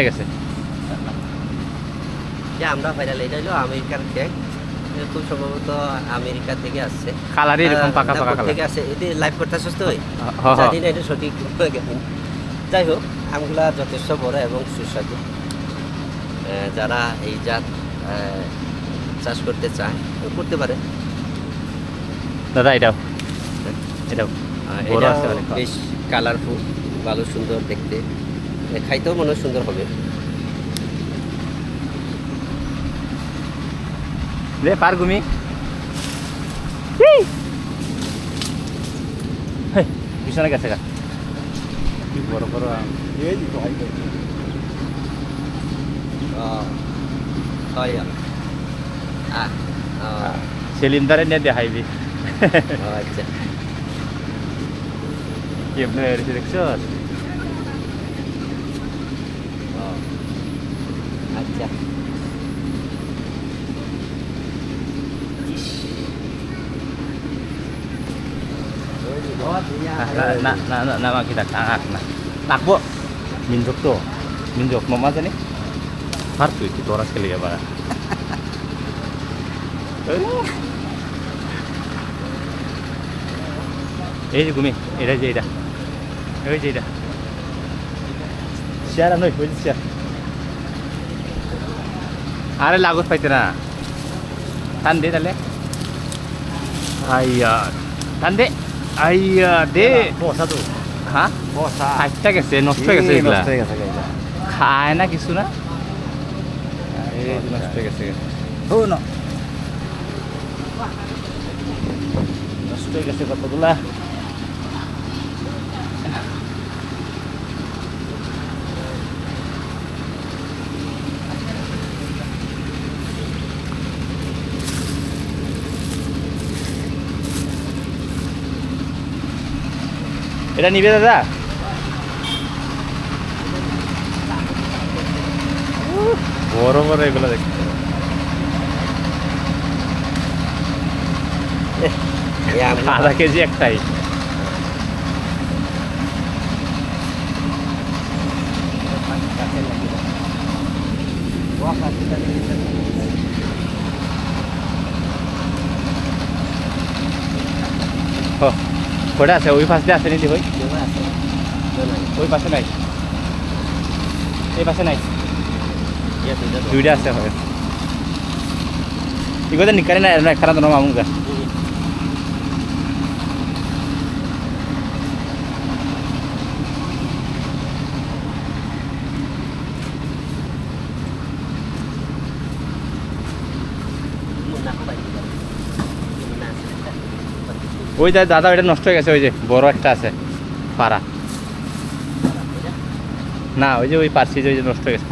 হয়ে গেছে। যে আমরা ভাইরাল এটা হলো আমেরিকার কেক খুব সম্ভবত আমেরিকা থেকে আসছে। কালারই এরকম পাকা পাকা কালার। থেকে আসছে। এটি লাইভ করতেছিস তো ওই? হ হ জানি না এটা সঠিক যাই হোক আমগুলা যথেষ্ট বড় এবং সুস্বাদু। যারা এই জাত চাষ করতে চায় করতে পারে। দাদা এটাও। এটাও। এটা আছে বেশ কালারফুল ভালো সুন্দর দেখতে। খাইতেও মনে হয় সুন্দর হবে। দে পার ঘুমি। পিছনে গেছে গা। কি বড় বড় হয় সেলিমদারে নিয়ে দেখাইবি। আচ্ছা। কেমনে হয়েছে দেখছ ও, আচ্ছা ইস। না না না na na kita tangak na takbo minjok to minjok mama tadi har tuh itu orang sekali ya bara এই যে ঘুমি এটা যে এটা ওই যে এটা শেয়ার নয় ওই যে শেয়ার আরে লাগত পাইতে না। টান দে তাহলে। আইয়া টান দে। আইয়া দে। বসা তো। হ্যাঁ? বসা। ফাইটটা গেছে নষ্ট হয়ে গেছে এগুলা খায় না কিছু না? নষ্ট হয়ে গেছে। ও না। নষ্ট হয়ে গেছে কতগুলা? এটা নিবে দাদা? উহ, বড় বড় এগুলো দেখতে। আধা কেজি একটাই। ও কটা আছে ওই পাশে আছে? নাকি ভাই ওই পাশে নাই। এই পাশে নাই। দুইটা আছে হয় ইগোতে নিকারে না না খারাপ না মামুঙ্গা ওই যে দাদা ওইটা নষ্ট হয়ে গেছে, ওই যে বড় একটা আছে, পাড়া। না, ওই যে ওই পার্সি যে ওই যে নষ্ট হয়ে গেছে